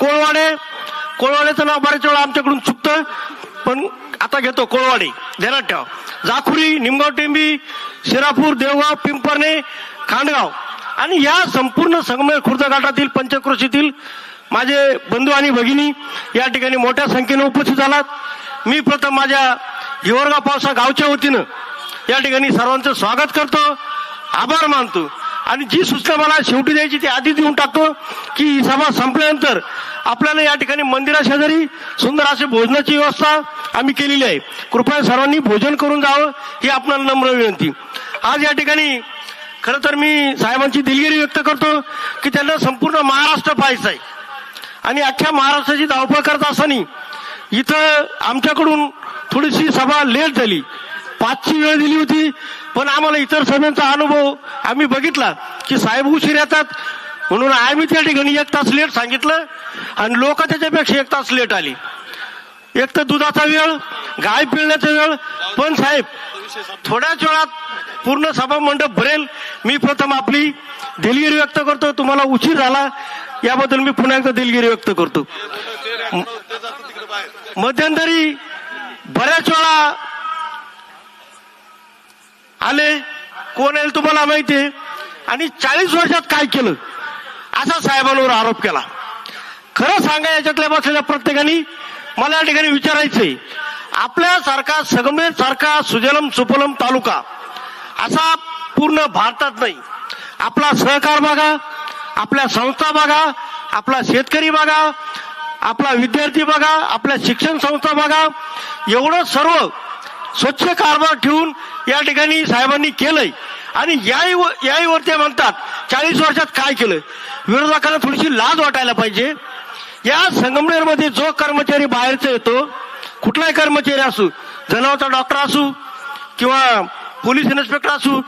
कोळवाडे कोळवाडेचं नाव बऱ्याच वेळा आमच्याकडून चुकतं पण आता घेतो कोळवाडे. ध्यानात ठेवा. जाखुरी निमगाव टेंबी शिरापूर देवगाव पिंपरणे खांडगाव. आणि या संपूर्ण संगमेर खुर्द घाटातील पंचक्रोशीतील माझे बंधू आणि भगिनी या ठिकाणी मोठ्या संख्येने उपस्थित झालात. मी प्रथम माझ्या हिवरगाव पावसा गावच्या वतीनं या ठिकाणी सर्वांचं स्वागत करतो. आभार मानतो. आणि जी सूचना मला शेवटी द्यायची ती आधी देऊन टाकतो की ही सभा संपल्यानंतर आपल्याला या ठिकाणी मंदिरा शेजारी सुंदर अशी भोजनाची व्यवस्था आम्ही केलेली आहे. कृपया सर्वांनी भोजन करून जावं ही आपल्याला नम्र विनंती. आज या ठिकाणी खरं तर मी साहेबांची दिलगिरी व्यक्त करतो की त्यांना संपूर्ण महाराष्ट्र पाहायचं आहे आणि अख्ख्या महाराष्ट्राची धावपळ करत असताना इथं आमच्याकडून थोडीशी सभा लेट झाली. पाचची वेळ दिली होती पण आम्हाला इतर सभेचा अनुभव आम्ही बघितला की साहेब उशीर येतात. म्हणून आम्ही त्या ठिकाणी एक तास लेट सांगितलं आणि लोक त्याच्यापेक्षा एक तास लेट आली. एक तर दुधाचा वेळ गाय पिळण्याचा वेळ. पण साहेब थोड्याच वेळात पूर्ण सभा मंडप भरेल. मी प्रथम आपली दिलगिरी व्यक्त करतो. तुम्हाला उशीर झाला याबद्दल मी पुन्हा एकदा दिलगिरी व्यक्त करतो. मध्यंतरी बऱ्याच वेळा आले? कोण येईल तुम्हाला माहितीये आणि चाळीस वर्षात काय केलं? असा साहेबांवर आरोप केला. खरं सांगा याच्यातल्या बसलेल्या प्रत्येकाने मला या ठिकाणी विचारायचंय. आपल्यासारखा सगमेर सारखा सुजलम सुफलम तालुका असा पूर्ण भारतात नाही. आपला सहकार बघा आपल्या संस्था बघा आपला शेतकरी बघा आपला विद्यार्थी बघा आपल्या शिक्षण संस्था बघा एवढं सर्व स्वच्छ कारभार ठेवून या ठिकाणी साहेबांनी केलंय. आणि याही याही वर ते म्हणतात चाळीस वर्षात काय केलं विरोधकांना थोडीशी लाज वाटायला पाहिजे. या संगमनेरमध्ये जो कर्मचारी बाहेरचा येतो कुठलाही कर्मचारी असू जनावरचा डॉक्टर असू किंवा पोलीस इन्स्पेक्टर असू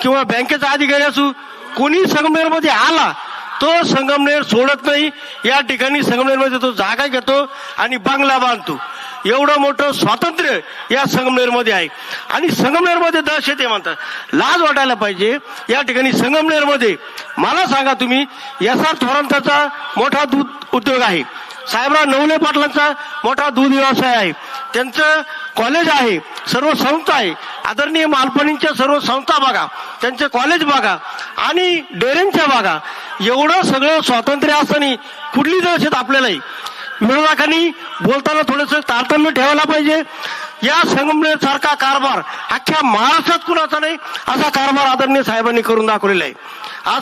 किंवा बँकेचा अधिकारी असू कोणी संगमनेरमध्ये आला तो संगमनेर सोडत नाही. या ठिकाणी संगमनेरमध्ये तो जागा घेतो आणि बंगला बांधतो. एवढं मोठं स्वातंत्र्य या संगमनेरमध्ये आहे. आणि संगमनेरमध्ये दहशत आहे म्हणतात. लाज वाटायला पाहिजे. या ठिकाणी संगमनेरमध्ये मला सांगा तुम्ही एस आर थोरांताचा मोठा दूध उद्योग आहे. साहेबराव नवले पाटलांचा मोठा दूध व्यवसाय आहे. त्यांचं कॉलेज आहे सर्व संस्था आहे. आदरणीय मालपणींच्या सर्व संस्था बघा. त्यांचे कॉलेज बघा. आणि डेरेंच्या बघा. एवढं सगळं स्वातंत्र्य असताना कुठली दहशत आपल्यालाही आहे? विरोधकांनी बोलताना थोडंसं तारतम्य ठेवायला पाहिजे. या संगमनेर सारखा कारभार अख्ख्या महाराष्ट्रात कुणाचा नाही असा कारभार आदरणीय साहेबांनी करून दाखवलेला आहे. आज